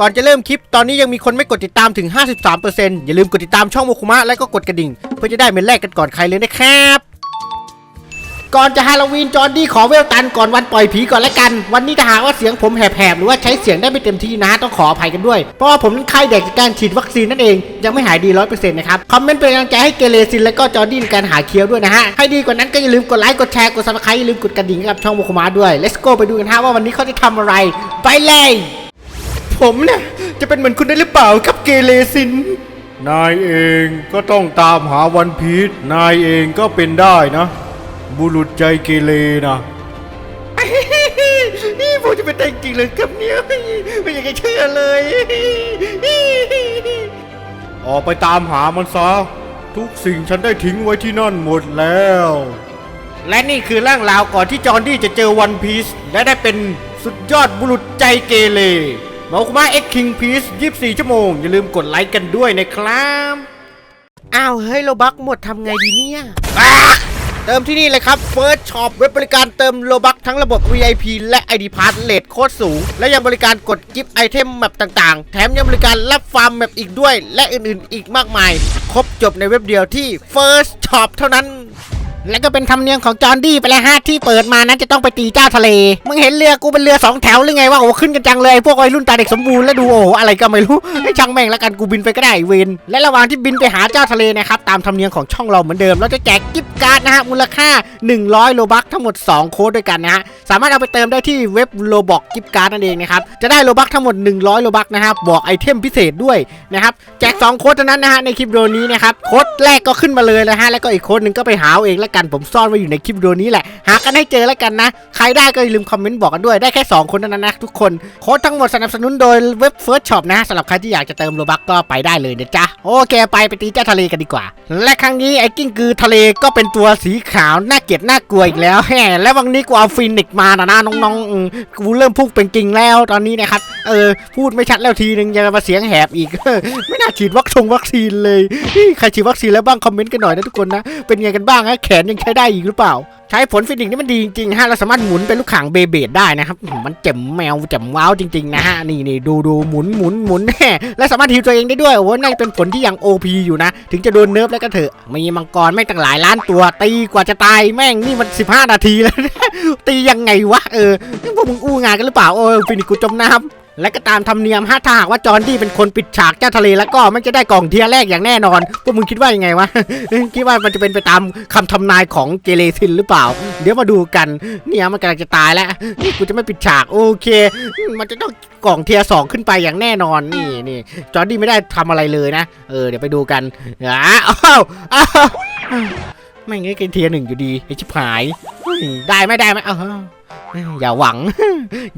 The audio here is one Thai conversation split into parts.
ก่อนจะเริ่มคลิปตอนนี้ยังมีคนไม่กดติดตามถึง 53%อย่าลืมกดติดตามช่องโมคุมะและก็กดกระดิ่ง เพื่อจะได้เป็นแรกกันก่อนใครเลยนะครับ ก่อนจะฮาโลวีนจอร์ดี้ขอเวลตันก่อนวันปล่อยผีก่อนละกัน วันนี้ถ้าหากว่าเสียงผมแหบๆหรือว่าใช้เสียงได้ไม่เต็มที่นะต้องขออภัยกันด้วย เพราะว่าผมนั้นไข้เด็กจากการฉีดวัคซีนนั่นเองยังไม่หายดีร้อยเปอร์เซ็นต์นะครับคอมเมนต์เป็นกำลังใจให้เกเรซินและก็จอร์ดี้ในการหาเคียวด้วยนะฮะให้ดีกว่านั้นก็อย่าลืมกดไลค์กดแชร์กดซับสไครต์อย่าลืมกดกระดิ่งให้กับช่องโมโคมาด้วย let's go ไปดูกันฮะว่าวันนี้เขาจะทำอะไร ไปเลย ผมเนี่ยจะเป็นเหมือนคุณได้หรือเปล่าครับเกเรซิน นายเองก็ต้องตามหาวันพีชนายเองก็เป็นได้นะ บุรุษใจเกเรนะนี่ผมจะเป็นแต่จริงเลยครับเนี่ยไม่อยากจะเชื่อเลย ออกไปตามหามันซะทุกสิ่งฉันได้ทิ้งไว้ที่นั่นหมดแล้ว และนี่คือเรื่องราวก่อนที่จอห์นดี้จะเจอวันพีซและได้เป็นสุดยอดบุรุษใจเกเรห มาคุมาเอ็กคิงพีซ24ชั่วโมง อย่าลืมกดไลค์กันด้วยนะครับอ้าวเฮ้ยโลบักหมดทำไงดีเนี่ยอะเติมที่นี่เลยครับ First Shop เว็บบริการเติมโลบักทั้งระบบ VIP และ ID Pass เลทโคตรสูง และยังบริการกดกิฟต์ไอเทมแมปต่างๆ แถมยังบริการรับฟาร์มแมปอีกด้วย และอื่นๆอีกมากมาย ครบจบในเว็บเดียวที่ First Shop เท่านั้น และก็เป็นธรรมเนียมของจอห์ดี้ไปแล้วฮะที่เปิดมานั้นจะต้องไปตีเจ้าทะเล มึงเห็นเรือกูเป็นเรือสองแถวหรือไงวะโอ้ขึ้นกันจังเลยพวกวัยรุ่นตาเด็กสมบูรณ์แล้วดูโอ้โหอะไรก็ไม่รู้ให้ช่างแม่งแล้วกันกูบินไปก็ได้เวนและระหว่างที่บินไปหาเจ้าทะเลนะครับตามธรรมเนียมของช่องเราเหมือนเดิมเราจะแจกกิฟต์การ์ดนะฮะมูลค่า 100 โลบักทั้งหมด 2 โค้ดด้วยกันนะฮะสามารถเอาไปเติมได้ที่เว็บโลบอกกิฟต์การ์ดนั่นเองนะครับจะได้โลบักทั้งหมด 100 โลบักนะครับบอกไอเทมพิเศษด้วยนะครับแจก2โค้ดเท่านั้นนะฮะในคลิปวิดีโอนี้นะครับโค้ดแรกก็ขึ้นมาเลยนะฮะแล้วก็อีกโค้ดหนึ่งก็ไปหาเอาเองแล้วกันผมซ่อนไว้อยู่ในคลิปวิดีโอนี้แหละ หากันให้เจอแล้วกันนะ ใครได้ก็อย่าลืมคอมเมนต์บอกกันด้วยได้แค่ 2 คนเท่านั้นนะทุกคนโค้ดทั้งหมดสนับสนุนโดยเว็บ First Shop นะสำหรับใครที่อยากจะเติมโลบักก็ไปได้เลยนะจ๊ะโอเคไปไปตีเจ้าทะเลกันดีกว่า และครั้งนี้ไอ้กิ้งกือทะเลก็เป็นตัวสีขาวน่าเกลียดน่ากลัวอีกแล้วแฮและวันนี้กูเอาฟินิกมานะนะน้องๆกูเริ่มพูดเป็นจริงแล้วตอนนี้นะครับเออพูดไม่ชัดแล้วทีนึงยังมาเสียงแหบอีก ไม่น่าฉีดวัคซงวัคซีนเลยใครฉีดวัคซีนแล้วบ้างคอมเมนต์กันหน่อยนะทุกคนนะเป็นไงกันบ้างฮะแขนยังใช้ได้อีกหรือเปล่า ใช้ผลฟินิกส์นี่มันดีจริงๆฮะเราสามารถหมุนเป็นลูกข่างเบเบดได้นะครับมันเจ็มแมวเจ็มว้าวจริงๆนะฮะนี่นี่ดูดูหมุนหมุนหมุนแน่และสามารถฮิวตัวเองได้ด้วยโอ้โหนั่เป็นผลที่ยัง OP อยู่นะ ถึงจะโดนเนิร์ฟแล้วก็เถอะมีมังกรไม่งตั้งหลายล้านตัว ตีกว่าจะตายแม่งนี่มัน 15 นาทีแล้วตียังไงวะเออพวกมึงอู้งานกันหรือเปล่าโอ้ฟินิกกูจมน้ำ และก็ตามธรรมเนียมฮะถ้าหากว่าจอร์ดี้เป็นคนปิดฉากเจ้าทะเลแล้วก็มันจะได้กล่องเทียแรกอย่างแน่นอน พวกมึงคิดว่ายังไงวะ คิดว่ามันจะเป็นไปตามคำทำนายของเกเรซินหรือเปล่า เดี๋ยวมาดูกัน เนี่ยมันกำลังจะตายแล้ว นี่กูจะไม่ปิดฉากโอเค มันจะต้องกล่องเทียสองขึ้นไปอย่างแน่นอน นี่นี่จอร์ดี้ไม่ได้ทำอะไรเลยนะ เออเดี๋ยวไปดูกันอ้าวอ้าวไม่งั้นกินเทียหนึ่งอยู่ดีไอชิบหาย ได้ไหมได้ไหมอ้าวอย่าหวัง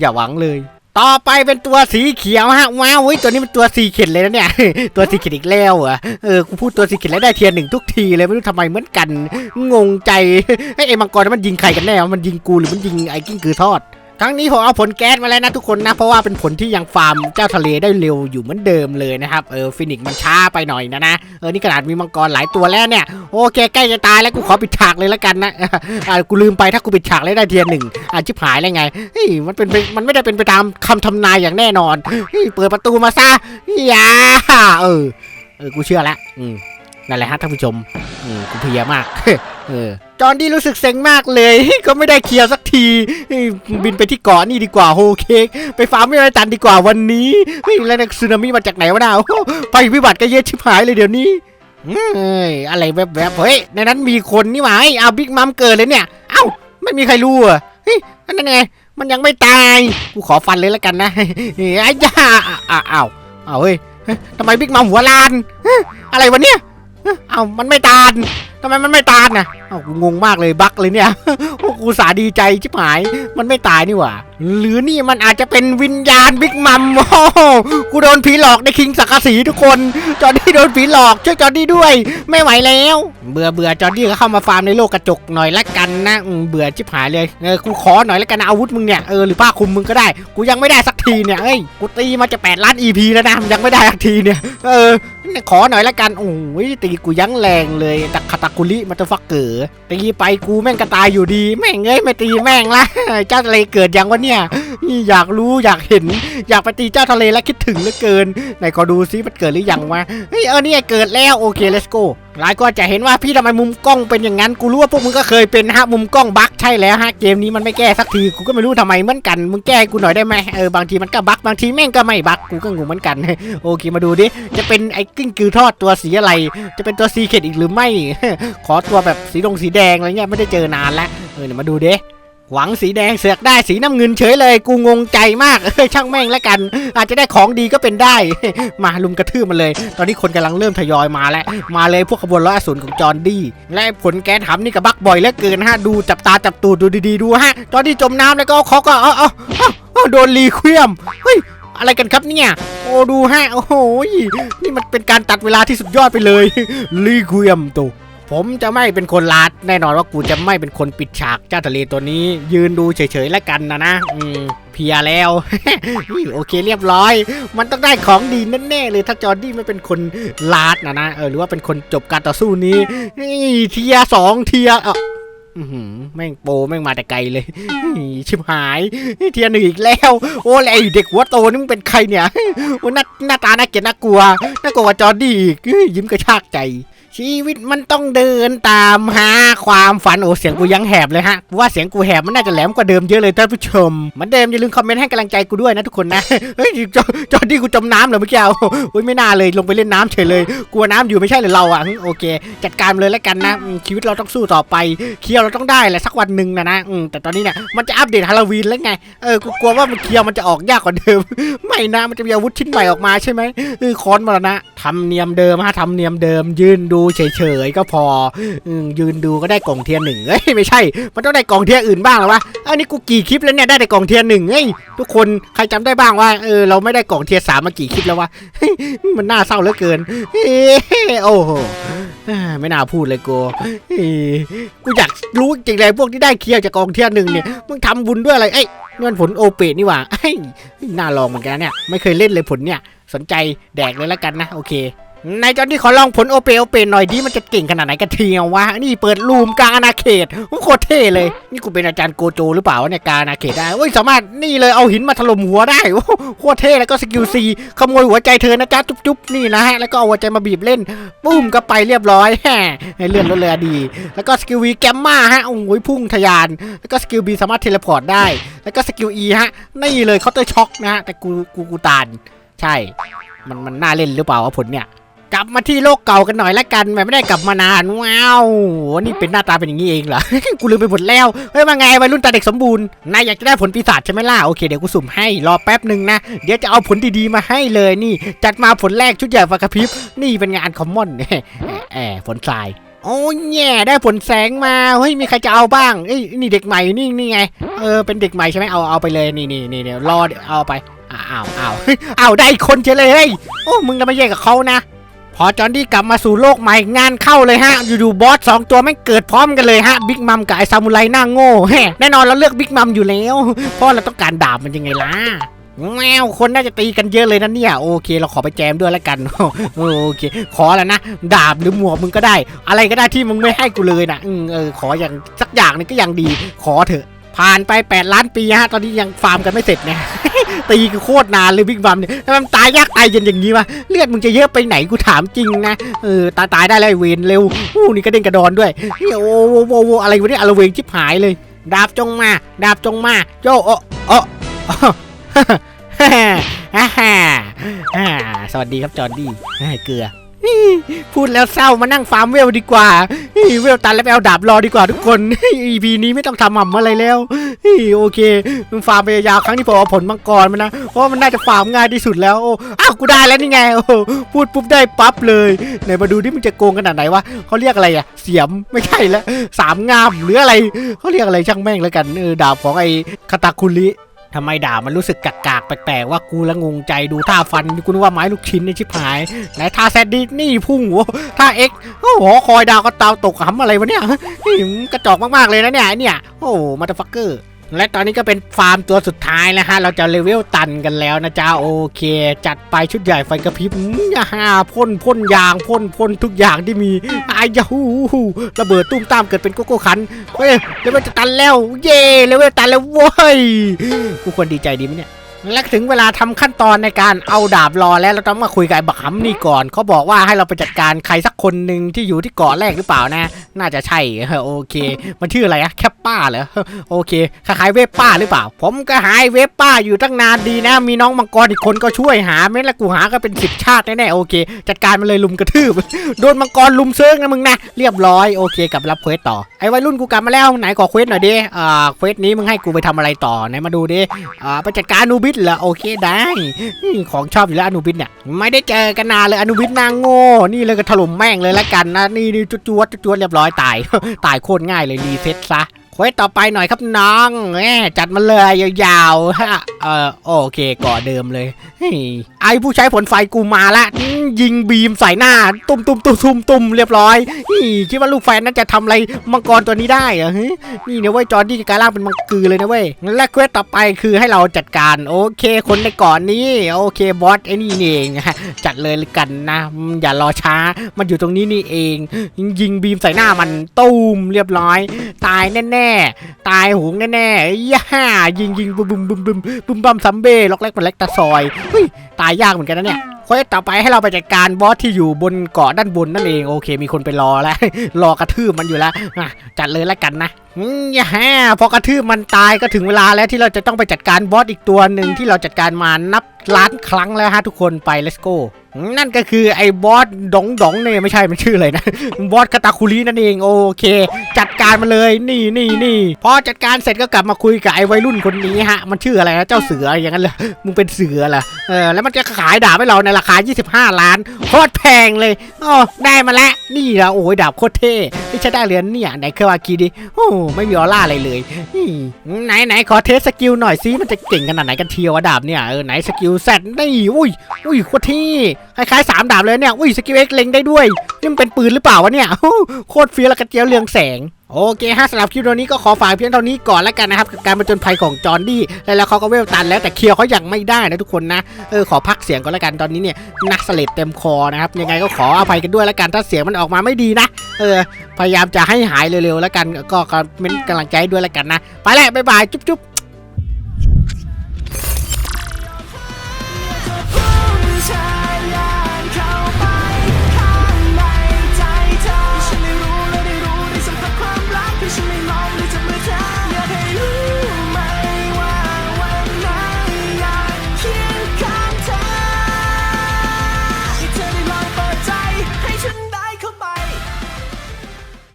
อย่าหวังเลย ต่อไปเป็นตัวสีเขียวฮะว้าวเฮ้ยตัวนี้เป็นตัวสีเข็ดเลยนะเนี่ย ตัวสีเข็ดอีกแล้วเหรอะเออกูพูดตัวสีเข็ดแล้วได้เทียนหนึ่งทุกทีเลยไม่รู้ทำไมเหมือนกัน งงใจไอ้ไอ้มังกรมันยิงใครกันแน่มันยิงกูหรือมันยิงไอ้กิ้งกือทอด ครั้งนี้ผมเอาผลแก๊สมาแล้วนะทุกคนนะ เพราะว่าเป็นผลที่ยังฟาร์มเจ้าทะเลได้เร็วอยู่เหมือนเดิมเลยนะครับเออฟินิกมันช้าไปหน่อยนะนะเออนี่ขนาดมีมังกรหลายตัวแล้วเนี่ยโอเคใกล้จะตายแล้วกูขอปิดฉากเลยแล้วกันนะอ่ากูลืมไปถ้ากูปิดฉากแล้วได้เทียร์หนึ่งอ่าชิบหายแล้วไงเฮ้ยมันเป็นไปมันไม่ได้เป็นไปตามคำทำนายอย่างแน่นอนเฮ้ยเปิดประตูมาซะอย่าเออเออกูเชื่อแล้วอืมนั่นแหละฮะท่านผู้ชมอืมกูเพียมาก เออจอห์นดี้รู้สึกเซ็งมากเลย ก็ไม่ได้เคลียร์สักที บินไปที่เกาะนี่ดีกว่าโฮเค้กไปฟาร์มไม่ได้ตันดีกว่าวันนี้เฮ้แล้วนักสึนามิมาจากไหนวะนาโอ้โหภัยพิบัติก็เยอะชิบหายเลยเดี๋ยวนี้เอ้ยอะไรแวบๆเฮ้ยในนั้นมีคนนี่หว่าเฮ้ยเอาบิ๊กมัมเกิดเลยเนี่ย เอ้าไม่มีใครรู้อะเฮ้ยนั่นไงมันยังไม่ตายกูขอฟันเลยแล้วกันนะไอ้ย่าเอ้าวอ้าเฮ้ยทำไมบิ๊กมัมหัวลานอะไรวะเนี่ยเอ้ามันไม่ตานำไมมันไม่ตายนะเอ้ากูงงมากเลยบั๊กเลยเนี่ยโอ้กูสาดีใจชิบหาย มันไม่ตายนี่หว่า หรือนี่มันอาจจะเป็นวิญญาณบิ๊กมัมโอ้กูโดนผีหลอกในคิงสักกะสีทุกคน จอร์ดี้โดนผีหลอกช่วยจอร์ดี้ด้วย ไม่ไหวแล้ว เบื่อเบื่อจอร์ดี้ก็เข้ามาฟาร์มในโลกกระจกหน่อยละกันนะเบื่อชิบหายเลยเออกูขอหน่อยละกันนะอาวุธมึงเนี่ยเออหรือผ้าคลุมมึงก็ได้ กูยังไม่ได้สักทีเนี่ยเอ้ยกูตีมาจะแปดล้าน EP แล้วนะยังไม่ได้สักทีเนี่ยเออขอหน่อยละกันโอ้ยตีกูยั้งแรงเลยตักากุลิมาตฟักเก๋อตีไปกูแม่งกระตายอยู่ดี แม่งเอ้ยไม่ตีแม่งละเจ้าอะไรเกิดยังวันเนี่ย อยากรู้อยากเห็น อยากไปตีเจ้าทะเลและคิดถึงเหลือเกินไหนขอดูซิมันเกิดหรือยังวะเฮ้ยเออเนี่ยเกิดแล้วโอเค let's go หลายก็จะเห็นว่าพี่ทำไมมุมกล้องเป็นอย่างนั้นกูรู้ว่าพวกมึงก็เคยเป็นฮะมุมกล้องบั๊กใช่แล้วฮะเกมนี้มันไม่แก้สักทีกูก็ไม่รู้ทำไมเหมือนกันมึงแก้กูหน่อยได้ไหมเออบางทีมันก็บั๊กบางทีแม่งก็ไม่บั๊กกูก็งงเหมือนกันโอเคมาดูดิจะเป็นไอ้กิ้งกือทอดตัวสีอะไร จะเป็นตัวซีเค็ดอีกหรือไม่ ขอตัวแบบสีดงสีแดงอะไรเงี้ยไม่ได้เจอนานแล้วเออเดี๋ยวมาดูดิ หวังสีแดงเสือกได้สีน้ำเงินเฉยเลย กูงงใจมากเออช่างแม่งแล้วกัน อาจจะได้ของดีก็เป็นได้ มาลุมกระทืบมันเลย ตอนนี้คนกำลังเริ่มทยอยมาแล้ว มาเลยพวกขบวนร้อยอสูรของจอร์นดี้และผลแกนทำนี่ก็บักบ่อยเหลือเกินฮะดูจับตาจับตูดดูดีๆดูฮะตอนที่จมน้ำแล้วก็เขาก็เอาเอาเออโดนรีเควียมเฮ้ยอะไรกันครับเนี่ย โอ้ดูฮะโอ้โหนี่มันเป็นการตัดเวลาที่สุดยอดไปเลยรีเควียมตัว ผมจะไม่เป็นคนลาดแน่นอนว่ากูจะไม่เป็นคนปิดฉากเจ้าทะเลตัวนี้ ยืนดูเฉยๆแล้วกันนะนะอืมเพียแล้ว โอเคเรียบร้อย มันต้องได้ของดีแน่ๆเลยถ้าจอร์ดี้ไม่เป็นคนลาดนะนะเออหรือว่าเป็นคนจบการต่อสู้นี้นี่เทียสองเทียอ่ออื้อหือแม่งโปแม่งมาแต่ไกลเลย ชิบหายเทียหนึ่งอีกแล้ว โอ้แลไอเด็กหัวโตนี่มึงเป็นใครเนี่ยโอ้หน้าหน้าตาน่าเกลียดน่ากลัวน่ากลัวจอร์ดี้อีกยิ้มกระชากใจ ชีวิตมันต้องเดินตามหาความฝันโอ้เสียงกูยังแหบเลยฮะกูว่าเสียงกูแหบมันน่าจะแหลมกว่าเดิมเยอะเลยท่านผู้ชมเหมือนเดิมอย่าลืมคอมเมนต์ให้กำลังใจกูด้วยนะทุกคนนะเฮ้ยจอจอดี้กูจมน้ำเหรอเมื่อกี้เอาโอ้ยไม่น่าเลยลงไปเล่นน้ำเฉยเลยกลัวน้ำอยู่ไม่ใช่เหรือเราอะโอเค จัดการเลยแล้วกันนะชีวิตเราต้องสู้ต่อไปเคียวเราต้องได้แหละสักวันหนึ่งนะนะแต่ตอนนี้เนี่ยมันจะอัปเดตฮาโลวีนแล้วไงเออกูกลัวว่ามันเคียวมันจะออกยากกว่าเดิม ไม่นะมันจะมีอาวุธชิ้นใหม่ออกมาใช่ไหมเออคอนมรณะทำเนียมเดิมฮะทำเนียมเดิมยืนดูเฉยๆก็พออยืนดูก็ได้กล่องเทียร์หนึ่งเอ้ยไม่ใช่ มันต้องได้กล่องเทียร์อื่นบ้างหรอวะอันนี้กูกี่คลิปแล้วเนี่ยได้แต่กล่องเทียร์หนึ่งเอ้ยทุกคนใครจำได้บ้างว่าเออเราไม่ได้กล่องเทียร์สามมากี่คลิปแล้ววะมันน่าเศร้าเหลือเกินโอ้โหไม่น่าพูดเลยกูเฮ้กูอยากรู้จริงเลยพวกที่ได้เคลียวจากกองเทียร์หนึ่งเนี่ยมึงทำบุญด้วยอะไรเอ้ยนี่มันผลโอเปตนี่หว่าเฮ้ยน่าลองเหมือนกันเนี่ย ไม่เคยเล่นเลยผลเนี่ย สนใจแดกเลยแล้วกันนะ โอเค นายจอนที่ขอลองผลโอเปโอเปหน่อยดิมันจะเก่งขนาดไหนกันเทียววะนี่เปิดรูมกลางอาณาเขตโคตรเท่เลย นี่กูเป็นอาจารย์โกโจหรือเปล่าวะเนี่ยกลางอาณาเขตได้โอ้ยสามารถนี่เลยเอาหินมาถล่มหัวได้โคตรเท่แล้วก็สกิลซีขโมยหัวใจเธอนะจ๊ะจุ๊บจุ๊บนี่นะฮะแล้วก็เอาหัวใจมาบีบเล่นปุ้มก็ไปเรียบร้อยแฮะให้เลื่อนรถเรือดี แล้วก็สกิลวีแกมมาฮะโอ้ยพุ่งทะยาน แล้วก็สกิลบีสามารถเทเลพอร์ตได้ แล้วก็สกิลอีฮะนี่เลยเคาน์เตอร์ช็อคนะฮะแต่กูกูกูตานใช่ มันมันน่าเล่นหรือเปล่าวะผลเนี่ย กลับมาที่โลกเก่ากันหน่อยละกันแหม่ไม่ได้กลับมานานว้าวนี่เป็นหน้าตาเป็นอย่างนี้เองเหรอกูลืมไปหมดแล้วเฮ้ยมาไงวัยรุ่นตาเด็กสมบูรณ์นายอยากจะได้ผลปีศาจใช่ไหมล่ะโอเคเดี๋ยวกูสุ่มให้รอแป๊บหนึ่งนะเดี๋ยวจะเอาผลดีๆมาให้เลยนี่ จัดมาผลแรกชุดใหญ่ฟักกระพริบนี่เป็นงานคอมมอนแอบผลทรายโอ้ยแย่ได้ผลแสงมาเฮ้ยมีใครจะเอาบ้างเอ้ยนี่เด็กใหม่นี่นี่ไงเออเป็นเด็กใหม่ใช่ไหมเอาเอาไปเลยนี่นี่นี่เดี๋ยวรอเดี๋ยวเอาไปอ้าวอ้าวเฮ้ยอ้าวได้คนเฉยเลยเฮ้ยโอ้มึงจะมาแย่งกับเขานะ พอจอห์นดี้กลับมาสู่โลกใหม่งานเข้าเลยฮะ อยู่ๆบอสสองตัวไม่เกิดพร้อมกันเลยฮะบิ๊กมัมกับไอซามูไรหน้าโง่แฮะแน่นอนเราเลือกบิ๊กมัมอยู่แล้ว เพราะเราต้องการดาบมันยังไงล่ะแมวคนน่าจะตีกันเยอะเลยนะเนี่ย โอเค เราขอไปแจมด้วยแล้วกันโอเค ขอแล้วนะ ดาบหรือหมวกมึงก็ได้ อะไรก็ได้ที่มึงไม่ให้กูเลยนะเออขออย่างสักอย่างนึงก็ยังดี ขอเถอะ ผ่านไป 8 ล้านปีฮะ ตอนนี้ยังฟาร์มกันไม่เสร็จเนี่ยตีคือโคตรนานเลยบิ๊กบัมเนี่ยทำไมมันตายยากตายเย็นอย่างนี้วะ เลือดมึงจะเยอะไปไหนกูถามจริงนะ เออ ตายตายได้แล้วไอ้เวนเร็วอู้นี่กระเด้งกระดอนด้วยโอ้โหโอ้โหอะไรวะเนี่ยอลเวงชิบหายเลย ดาบจงมา ดาบจงมา โจโอโอะโอะฮ่าฮ่าฮ่าฮ่าสวัสดีครับจอร์ดี้เกลือ พูดแล้วเศร้ามานั่งฟาร์มเวลดีกว่าเวลตันแล้วไปเอาดาบรอดีกว่าทุกคน EP นี้ไม่ต้องทำหม่ำอะไรแล้วโอเคมึงฟาร์มไปยาวครั้งที่ผมเอาผลมังกรมานะเพราะมันน่าจะฟาร์มง่ายที่สุดแล้วโอ้อ้าวกูได้แล้วนี่ไงโอ้พูดปุ๊บได้ปั๊บเลยไหนมาดูที่มึงจะโกงขนาดไหนวะเขาเรียกอะไรอะเสียมไม่ใช่แล้วสามงามหรืออะไรเขาเรียกอะไรช่างแม่งแล้วกันเออดาบของไอ้คาตาคุริ ทำไมด่ามันรู้สึกกากๆแปลกๆว่ากูละงงใจดูท่าฟันกูนึกว่าไม้ลูกชิ้นในชิบหายไหนท่าแซดดี้นี่พุ่งหัวท่าเอ็กโอ้โหคอยดาวก็ตาวตกหำอะไรวะเนี่ยกระจอกมากๆเลยนะเนี่ยไอเนี่ยโอ้มาตฟักเกอร์ และตอนนี้ก็เป็นฟาร์มตัวสุดท้ายนะฮะ เราจะเลเวลตันกันแล้วนะจ๊ะ โอเค จัดไปชุดใหญ่ไฟกระพริบยาฮ่าพ่นพ่นยางพ่นพ่นทุกอย่างที่มีอายยาฮูฮูระเบิดตุ้มตามเกิดเป็นโกโก้คันเฮ้ยเลเวลจะตันแล้ว เย่เลเวลตันแล้วเว้ยกูควรดีใจดีไหมเนี่ย และถึงเวลาทำขั้นตอนในการเอาดาบรอแล้วเราต้องมาคุยกับไอ้บักหำนี่ก่อนเขาบอกว่าให้เราไปจัดการใครสักคนหนึ่งที่อยู่ที่เกาะแรกหรือเปล่านะ น่าจะใช่โอเค มันชื่ออะไรอะแคปป้าเหรอโอเคคล้ายๆเวฟป้าหรือเปล่า ผมก็หายเวฟป้าอยู่ตั้งนานดีนะ มีน้องมังกรอีกคนก็ช่วยหาไม่ละกูหาก็เป็นสิบชาติแน่ๆโอเค จัดการมันเลยลุมกระทืบโดนมังกรลุมเซิงนะมึงนะเรียบร้อยโอเคกับรับเควสต่อไอ้วัยรุ่นกูกลับมาแล้วไหนขอเควสหน่อยดิอ่าเควสนี้มึงให้กูไปทำอะไรต่อไหนมาดูดิอ่าไปจัดการนูบิสเหรอโอเคได้ของชอบอยู่แล้วอนุบินเนี่ยไม่ได้เจอกันนานเลยอนุบินนางโง่นี่เลยก็ถล่มแม่งเลยละกันนะนี่นี่จวดจุดจวดเรียบร้อยตายตายโคตรง่ายเลยรีเซ็ตซะ เควสต่อไปหน่อยครับน้องแหมจัดมาเลยยาวๆฮะเออโอเคก่อเดิมเลยไอผู้ใช้ผลไฟกูมาละยิงบีมใส่หน้า ตุ้มตุ้มตุ้มตุ้มตุ้มเรียบร้อยนี่คิดว่าลูกแฟนนั้นจะทำอะไรมังกรตัวนี้ได้เหรอฮะนี่เนี่ยเว้ยจอร์ดี้กลายร่างเป็นมังกือเลยนะเว้ยและเควสต่อไปคือให้เราจัดการโอเค คนในเก่อนนี้โอเคบอสไอ้นี่เองจัดเลยกันนะอย่ารอช้ามันอยู่ตรงนี้นี่เอง ยิงบีมใส่หน้ามันตูมเรียบร้อย ตายแน่ๆ ตายโหงแน่ๆย่ายิงยิงบุมบุมบุมบุมบุมบัมซัมเบ้ล็อกเล็กเป็นเล็กตาซอยเฮ้ยตายยากเหมือนกันนะเนี่ยเควสต่อไปให้เราไปจัดการบอสที่อยู่บนเกาะด้านบนนั่นเองโอเค มีคนไปรอแล้ว รอกระทืบมันอยู่แล้วจัดเลยแล้วกันนะอย่าแฮ่พอกระทืบมันตายก็ถึงเวลาแล้วที่เราจะต้องไปจัดการบอสอีกตัวหนึ่งที่เราจัดการมานับล้านครั้งแล้วฮะทุกคนไป let's go นั่นก็คือไอ้บอสดองดองเนี่ยไม่ใช่มันชื่ออะไรนะ บอสคาตาคุรินั่นเองโอเค จัดการมาเลยนี่นี่นี่พอจัดการเสร็จก็กลับมาคุยกับไอ้วัยรุ่นคนนี้ฮะ มันชื่ออะไรนะเจ้าเสืออย่างนั้นเลยมึงเป็นเสือเหรอเออแล้วมันจะขายดาบให้เราในราคา 25 ล้านโคตรแพงเลยอ๋อได้มาแล้วนี่ละโอ้ยดาบโคตรเท่ไม่ใช่ได้เหรียญเนี่ยไหนเคยวากีดิโอ้ไม่มีออร่าอะไรเลยนี่ไหนไหนขอเทสสกิลหน่อยซิมันจะเก่งขนาดไหนกันเทียวดาบเนี่ยเออไหนสกิลแซดนี่อุ้ยอุ้ยโคตรเท่คล้ายๆสามดาบเลยเนี่ย อุ้ยสกิลเอ็กเล็งได้ด้วย นี่มันเป็นปืนหรือเปล่าวะเนี่ย โคตรเฟี้ยวและกระเจียวเรืองแสง โอเคฮะสำหรับคลิปตัวนี้ก็ขอฝากเพียงเท่านี้ก่อนแล้วกันนะครับกับการประจนภัยของจอร์ดี้แล้วเขาก็เวลตันแล้วแต่เคลียร์เขายังไม่ได้นะทุกคนนะ เออขอพักเสียงก่อนแล้วกันตอนนี้เนี่ยนักสเลดเต็มคอนะครับยังไงก็ขออภัยกันด้วยแล้วกันถ้าเสียงมันออกมาไม่ดีนะ เออ พยายามจะให้หายเร็วๆแล้วกันก็ก็เป็นกำลังใจด้วยแล้วกันนะ ไปแล้วบ๊ายบายจุ๊บๆ